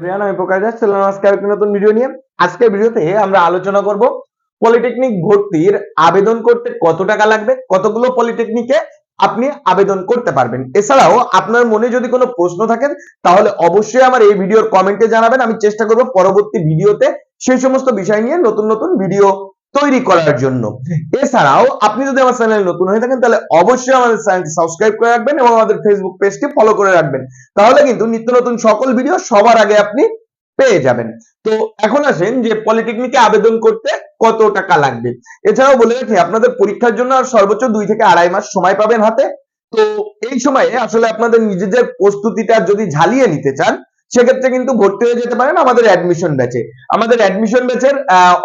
আমি প্রকাশ দাস। চললাম আজকে আরেকটি নতুন ভিডিও নিয়ে। আজকের ভিডিওতে আমরা আলোচনা করব পলিটেকনিক ভর্তির আবেদন করতে কত টাকা লাগবে, কতগুলো পলিটেকনিকে আপনি আবেদন করতে পারবেন। এছাড়াও আপনার মনে যদি কোনো প্রশ্ন থাকেন, তাহলে অবশ্যই আমার এই ভিডিওর কমেন্টে জানাবেন। আমি চেষ্টা করব পরবর্তী ভিডিওতে সেই সমস্ত বিষয় নিয়ে নতুন নতুন ভিডিও তৈরি করার জন্য। এছাড়াও আপনি যদি আমার চ্যানেল নতুন হয়ে থাকেন, তাহলে অবশ্যই আমাদের চ্যানেলটি সাবস্ক্রাইব করে রাখবেন এবং আমাদের ফেসবুক পেজটি ফলো করে রাখবেন। তাহলে কিন্তু নিত্য নতুন সকল ভিডিও সবার আগে আপনি পেয়ে যাবেন। তো এখন আসেন যে পলিটেকনিকে আবেদন করতে কত টাকা লাগবে। এছাড়াও বলে রাখি, আপনাদের পরীক্ষার জন্য আর সর্বোচ্চ দুই থেকে আড়াই মাস সময় পাবেন হাতে। তো এই সময়ে আসলে আপনাদের নিজেদের প্রস্তুতিটা যদি ঝালিয়ে নিতে চান সেক্ষেত্রে কিন্তু ভর্তি হয়ে যেতে পারেন আমাদের অ্যাডমিশন ব্যাচে আমাদের অ্যাডমিশন ব্যাচের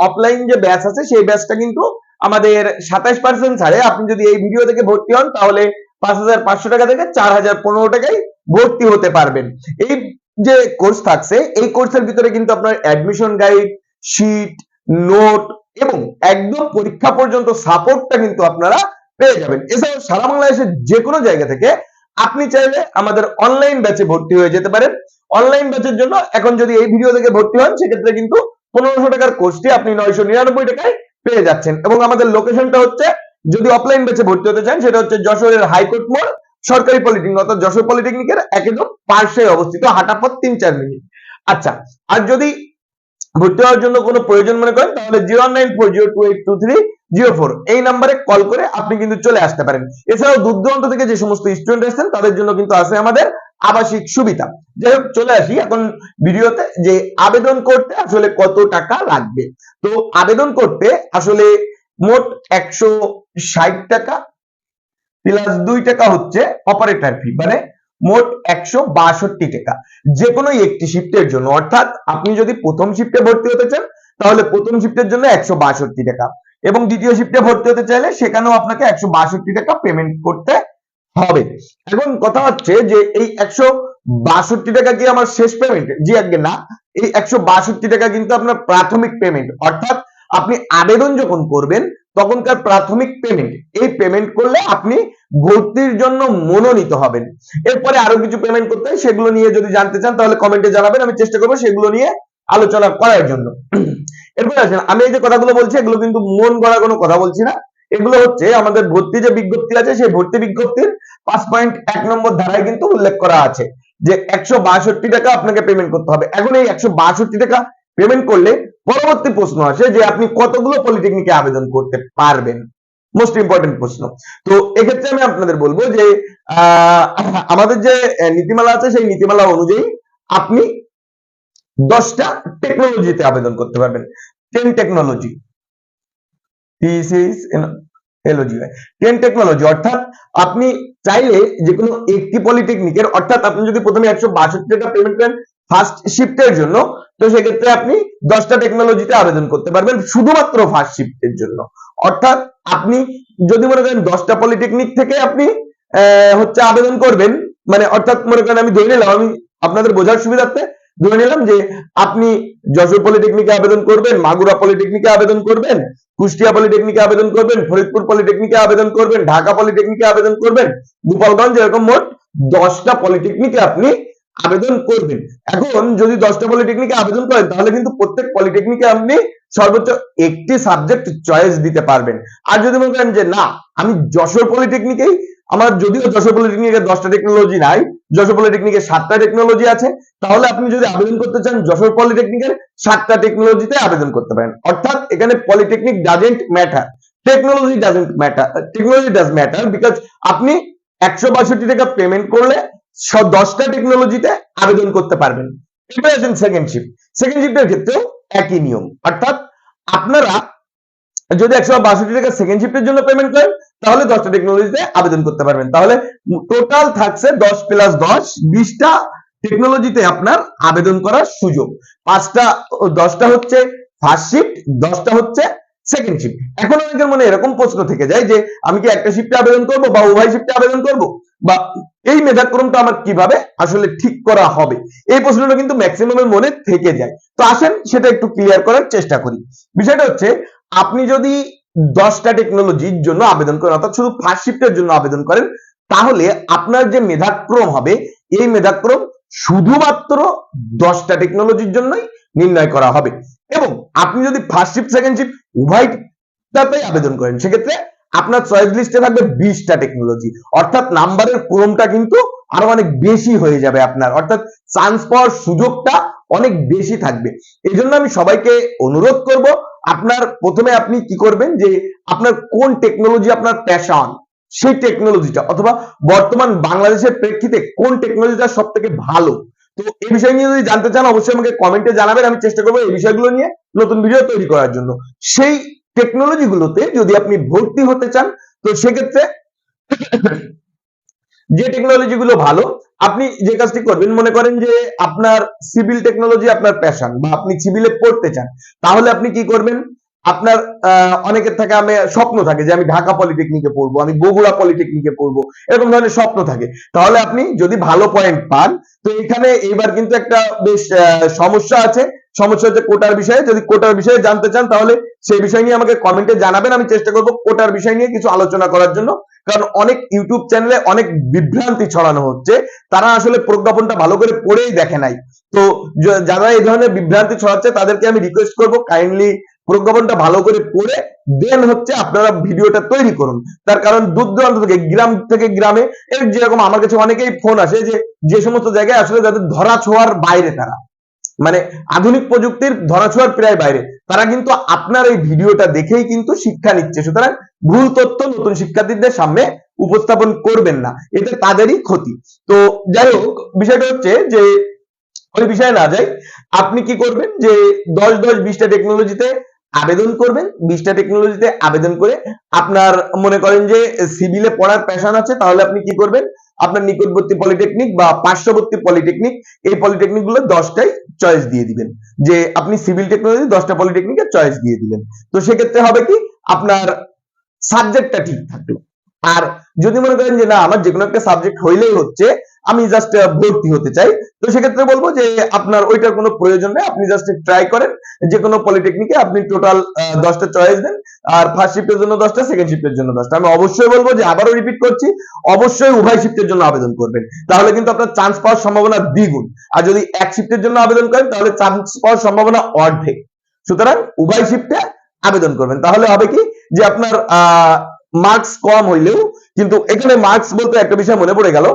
অফলাইন যে ব্যাচ আছে, সেই ব্যাচটা কিন্তু আমাদের সাতাশ পার্সেন্ট ছাড়ে। আপনি যদি এই ভিডিও থেকে ভর্তি হন, তাহলে পাঁচ হাজার পাঁচশো টাকা থেকে চার হাজার পনেরো টাকায় ভর্তি হতে পারবেন। এই যে কোর্স থাকছে, এই কোর্সের ভিতরে কিন্তু আপনার অ্যাডমিশন গাইড শিট নোট এবং একদম পরীক্ষা পর্যন্ত সাপোর্টটা কিন্তু আপনারা পেয়ে যাবেন। এছাড়াও সারা বাংলাদেশের যে কোনো জায়গা থেকে আপনি চাইলে আমাদের অনলাইন ব্যাচে ভর্তি হয়ে যেতে পারেন। অনলাইন ব্যাচের জন্য এখন যদি এই ভিডিও থেকে ভর্তি হন, সেক্ষেত্রে কিন্তু পনেরোশো টাকার কোর্সটি আপনি নয়শো নিরানব্বই টাকায় পেয়ে যাচ্ছেন। এবং আমাদের লোকেশনটা হচ্ছে, যদি অফলাইন ব্যাচে ভর্তি হতে চান, সেটা হচ্ছে যশোরের হাইকোর্ট মোড়, সরকারি পলিটেকনিক অর্থাৎ যশোর পলিটেকনিকের একদম পার্শ্বে অবস্থিত, হাঁটাপথ তিন চার মিনিট। আচ্ছা আর যদি ভর্তি হওয়ার জন্য কোনো প্রয়োজন মনে করেন, তাহলে zero nine four zero two eight two three zero four এই নাম্বারে কল করে আপনি কিন্তু চলে আসতে পারেন। এছাড়াও দূর দূরান্ত থেকে যে সমস্ত স্টুডেন্ট আসছেন, তাদের জন্য কিন্তু আছে আমাদের আবাসিক সুবিধা। যাই হোক, চলে আসি এখন ভিডিওতে যে আবেদন করতে আসলে কত টাকা লাগবে। তো আবেদন করতে আসলে মোট একশো ষাট টাকা প্লাস দুই টাকা হচ্ছে অপারেটর ফি মানে মোট একশো বাষট্টি টাকা। যে কোনো একটি শিফটের জন্য, অর্থাৎ আপনি যদি প্রথম শিফটে ভর্তি হতে চান, তাহলে প্রথম শিফটের জন্য একশো বাষট্টি টাকা। এবং দ্বিতীয় শিফটে ভর্তি হতে চাইলে, সেখানেও আপনাকে একশো বাষট্টি টাকা পেমেন্ট করতে হবে। এখন কথা হচ্ছে যে এই একশো বাষট্টি টাকা কি আমার শেষ পেমেন্ট জি আগে না। এই একশো বাষট্টি টাকা কিন্তু আপনার প্রাথমিক পেমেন্ট অর্থাৎ আপনি আবেদন যখন করবেন, তখনকার প্রাথমিক পেমেন্ট এই পেমেন্ট করলে আপনি ভর্তির জন্য মনোনীত হবেন। এরপরে আরও কিছু পেমেন্ট করতে হয়, সেগুলো নিয়ে যদি জানতে চান, তাহলে কমেন্টে জানাবেন। আমি চেষ্টা করব সেগুলো নিয়ে আলোচনা করার জন্য। এরপরে আসেন, আমি এই যে কথাগুলো বলছি, এগুলো কিন্তু মন গড়া কোনো কথা বলছি না। এগুলো হচ্ছে আমাদের ভর্তি যে বিজ্ঞপ্তি আছে, সেই ভর্তি বিজ্ঞপ্তির পাঁচ পয়েন্ট এক নম্বর ধারায় কিন্তু উল্লেখ করা আছে যে একশো বাষট্টি টাকা আপনাকে পেমেন্ট করতে হবে। এখন এই একশো বাষট্টি টাকা পেমেন্ট করলে পরবর্তী প্রশ্ন আসে যে আপনি কতগুলো পলিটেকনিকে আবেদন করতে পারবেন? মোস্ট ইম্পর্টেন্ট প্রশ্ন। তো এক্ষেত্রে আমি আপনাদের বলব যে আমাদের যে নীতিমালা আছে সেই নীতিমালা অনুযায়ী আপনি দশটা টেকনোলজিতে আবেদন করতে পারবেন। Ten technology L O G ten technology অর্থাৎ আপনি চাইলে যে কোনো একটি পলিটেকনিকের অর্থাৎ আপনি যদি প্রথমে একশো বাষট্টি টাকা পেমেন্ট করেন ফার্স্ট শিফটের জন্য, তো সেক্ষেত্রে আপনি দশটা টেকনোলজিতে আবেদন করতে পারবেন শুধুমাত্র ফার্স্ট শিফটের জন্য। অর্থাৎ আপনি যদি মনে করেন দশটা পলিটেকনিক থেকে আপনি হচ্ছে আবেদন করবেন মানে অর্থাৎ মনে করেন আমি ধরে নিলাম, আমি আপনাদের বোঝার সুবিধার্থে ধরে নিলাম যে আপনি যশোর পলিটেকনিকে আবেদন করবেন, মাগুরা পলিটেকনিকে আবেদন করবেন, কুষ্টিয়া পলিটেকনিকে আবেদন করবেন, ফরিদপুর পলিটেকনিকে আবেদন করবেন, ঢাকা পলিটেকনিকে আবেদন করবেন, গোপালগঞ্জ এরকম মোট দশটা পলিটেকনিকে আপনি আবেদন করবেন। এখন যদি দশটা পলিটেকনিকে আবেদন করেন, তাহলে কিন্তু প্রত্যেক পলিটেকনিকে আপনি সর্বোচ্চ একটি সাবজেক্ট চয়েস দিতে পারবেন। আর যদি মনে করেন যে না, আমি যশোর পলিটেকনিকেই আমার যদিও যশোর পলিটেকনিকের দশটা টেকনোলজি নাই যশোর পলিটেকনিকের সাতটা টেকনোলজি আছে। তাহলে আপনি যদি আবেদন করতে চান, যশোর পলিটেকনিকের সাতটা টেকনোলজিতে আবেদন করতে পারেন। অর্থাৎ এখানে polytechnic doesn't matter technology doesn't matter technology does matter because আপনি একশো বাষট্টি টাকা পেমেন্ট করলে দশটা টেকনোলজিতে আবেদন করতে পারবেন। এবার আছেন সেকেন্ড শিফট সেকেন্ড শিফটের ক্ষেত্রেও একই নিয়ম। অর্থাৎ আপনারা যদি একশো বাষট্টি টাকা সেকেন্ড শিফটের জন্য পেমেন্ট করেন, তাহলে দশটা টেকনোলজিতে আবেদন করতে পারবেন। তাহলে টোটাল থাকছে দশ প্লাস দশ, বিশটা টেকনোলজিতে আপনার আবেদন করার সুযোগ। পাঁচটা, দশটা হচ্ছে ফার্স্ট শিফট দশটা হচ্ছে সেকেন্ড শিফট এখন অনেকের মনে এরকম প্রশ্ন থেকে যায় যে, আমি কি একটা শিফটে আবেদন করব বা উভয় শিফটে আবেদন করব? বা এই মেধাক্রমটা আমার কীভাবে আসলে ঠিক করা হবে? এই প্রশ্নটা কিন্তু ম্যাক্সিমামের মনে থেকে যায়। তো আসেন, সেটা একটু ক্লিয়ার করার চেষ্টা করি। বিষয়টা হচ্ছে আপনি যদি দশটা টেকনোলজির জন্য আবেদন করেন, অর্থাৎ শুধু ফার্স্ট শিফটের জন্য আবেদন করেন, তাহলে আপনার যে মেধাক্রম হবে, এই মেধাক্রম শুধুমাত্র দশটা টেকনোলজির জন্যই নির্ণয় করা হবে। এবং আপনি যদি ফার্স্ট শিফট সেকেন্ড শিফট উভয়টাতেই আবেদন করেন, সেক্ষেত্রে আপনার চয়েস লিস্টে থাকবে বিশটা টেকনোলজি অর্থাৎ নাম্বারের ক্রমটা কিন্তু আরও অনেক বেশি হয়ে যাবে আপনার। অর্থাৎ চান্স পাওয়ার সুযোগটা অনেক বেশি থাকবে। এই জন্য আমি সবাইকে অনুরোধ করব আপনার প্রথমে আপনি কি করবেন যে আপনার কোন টেকনোলজি আপনার প্যাশন সেই টেকনোলজিটা অথবা বর্তমান বাংলাদেশের প্রেক্ষিতে কোন টেকনোলজিটা সব থেকে ভালো? তো এই বিষয় নিয়ে যদি জানতে চান, অবশ্যই আমাকে কমেন্টে জানাবেন। আমি চেষ্টা করব এই বিষয়গুলো নিয়ে নতুন ভিডিও তৈরি করার জন্য। সেই টেকনোলজি গুলোতে যদি আপনি ভর্তি হতে চান, তো সেক্ষেত্রে যে টেকনোলজি গুলো ভালো আপনি যে কাজটি করবেন, মনে করেন যে আপনার সিভিল টেকনোলজি আপনার প্যাশন বা আপনি সিভিলে পড়তে চান, তাহলে আপনি কি করবেন? আপনার অনেকের থাকে, আমি, স্বপ্ন থাকে যে আমি ঢাকা পলিটেকনিকে পড়ব, আমি বগুড়া পলিটেকনিকে পড়ব, এরকম ধরনের স্বপ্ন থাকে। তাহলে আপনি যদি ভালো পয়েন্ট পান, তো এখানে এইবার কিন্তু একটা বেশ সমস্যা আছে। সমস্যা হচ্ছে কোটার বিষয়ে। যদি কোটার বিষয়ে জানতে চান, তাহলে সেই বিষয় নিয়ে আমাকে কমেন্টে জানাবেন। আমি চেষ্টা করব কোটার বিষয় নিয়ে কিছু আলোচনা করার জন্য। কারণ অনেক ইউটিউব চ্যানেলে অনেক বিভ্রান্তি ছড়ানো হচ্ছে। তারা আসলে প্রজ্ঞাপনটা ভালো করে পড়েই দেখে নাই। তো যারা এই ধরনের বিভ্রান্তি ছড়াচ্ছে, তাদেরকে আমি রিকোয়েস্ট করব কাইন্ডলি প্রজ্ঞাপনটা ভালো করে পড়ে দেন হচ্ছে আপনারা ভিডিওটা তৈরি করুন। তার কারণ দূর দূরান্ত থেকে, গ্রাম থেকে গ্রামে, এর যেরকম আমার কাছে অনেকেই ফোন আসে যে যে সমস্ত জায়গায় আসলে যাদের ধরা ছোঁয়ার বাইরে তারা। মানে আধুনিক প্রযুক্তির ধরাছোঁয়ার প্রায় বাইরে। তারা কিন্তু আপনার এই ভিডিওটা দেখেই কিন্তু শিক্ষা নিচ্ছে। সুতরাং ভুল তথ্য নতুন শিক্ষার্থীদের সামনে উপস্থাপন করবেন না। এতে তাদেরই ক্ষতি। তো যাই হোক, বিষয়টা হচ্ছে যে, ওই বিষয়ে না যাই। আপনি কি করবেন যে, দশ দশ বিশটা টেকনোলজিতে আবেদন করবেন বিশটা টেকনোলজিতে আবেদন করে আপনার মনে করেন যে সিভিলে পড়ার প্যাশন আছে, তাহলে আপনি কি করবেন? আপনার নিকটবর্তী পলিটেকনিক বা পার্শ্ববর্তী পলিটেকনিক এই পলিটেকনিকগুলো দশটাই চয়েস দিয়ে দিবেন। যে আপনি সিভিল টেকনোলজি দশটা পলিটেকনিকের চয়েস দিয়ে দিলেন। তো সেক্ষেত্রে হবে কি? আপনার সাবজেক্টটা ঠিক থাকল। আর যদি মনে করেন যে না, আমার যে কোনো একটা সাবজেক্ট হইলেই হচ্ছে, আমি জাস্ট ভর্তি হতে চাই। তো সেক্ষেত্রে বলব যে আপনার ওইটার কোনো প্রয়োজন নেই। আপনি জাস্ট ট্রাই করেন। যে কোনো পলিটেকনিকে আপনি টোটাল দশটা চয়েস দেন। আর ফার্স্ট শিফটের জন্য দশটা সেকেন্ড শিফটের জন্য দশটা। আমি অবশ্যই বলব যে আবারও রিপিট করছি, অবশ্যই উভয় শিফটের জন্য আবেদন করবেন। তাহলে কিন্তু আপনার চান্স পাওয়ার সম্ভাবনা দ্বিগুণ। আর যদি এক শিফটের জন্য আবেদন করেন, তাহলে চান্স পাওয়ার সম্ভাবনা অর্ধেক। সুতরাং উভয় শিফটে আবেদন করবেন। তাহলে হবে কি? যে আপনার মার্কস কম হইলেও, কিন্তু এখানে মার্কস বলতে একটা বিষয় মনে পড়ে গেল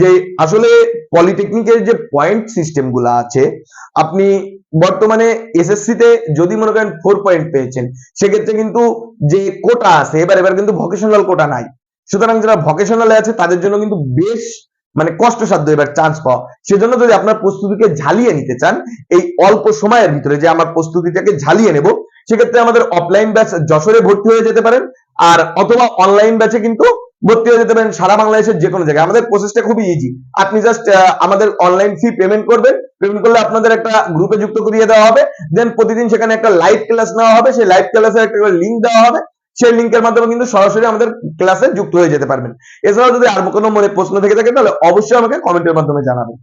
যে আসলে পলিটেকনিকের যে পয়েন্ট সিস্টেম আছে, আপনি বর্তমানে এসএসসি তে যদি মনে করেন ফোর পয়েন্ট পেয়েছেন, সেক্ষেত্রে কিন্তু যে কোটা আছে, এবার এবার কিন্তু ভকেশনাল কোটা নাই। সুতরাং যারা ভকেশনালে আছে, তাদের জন্য কিন্তু বেশ মানে কষ্টসাধ্য এবার চান্স পাওয়া। সেজন্য যদি আপনার প্রস্তুতিকে ঝালিয়ে নিতে চান, এই অল্প সময়ের ভিতরে যে আমার প্রস্তুতিটাকে ঝালিয়ে নেব, সেক্ষেত্রে আমাদের অফলাইন ব্যাচ যশোরে ভর্তি হয়ে যেতে পারেন। আর অথবা অনলাইন ব্যাচে কিন্তু ভর্তি হয়ে যেতে পারেন সারা বাংলাদেশের যে কোনো জায়গায়। আমাদের প্রসেসটা খুবই ইজি আপনি জাস্ট আমাদের অনলাইন ফি পেমেন্ট করবেন। পেমেন্ট করলে আপনাদের একটা গ্রুপে যুক্ত করিয়ে দেওয়া হবে। দেন প্রতিদিন সেখানে একটা লাইভ ক্লাস নেওয়া হবে। সেই লাইভ ক্লাসের একটা লিঙ্ক দেওয়া হবে। সেই লিঙ্কের মাধ্যমে কিন্তু সরাসরি আমাদের ক্লাসে যুক্ত হয়ে যেতে পারবেন। এছাড়াও যদি আর কোনো মনে প্রশ্ন থেকে থাকে, তাহলে অবশ্যই আমাকে কমেন্টের মাধ্যমে জানাবেন।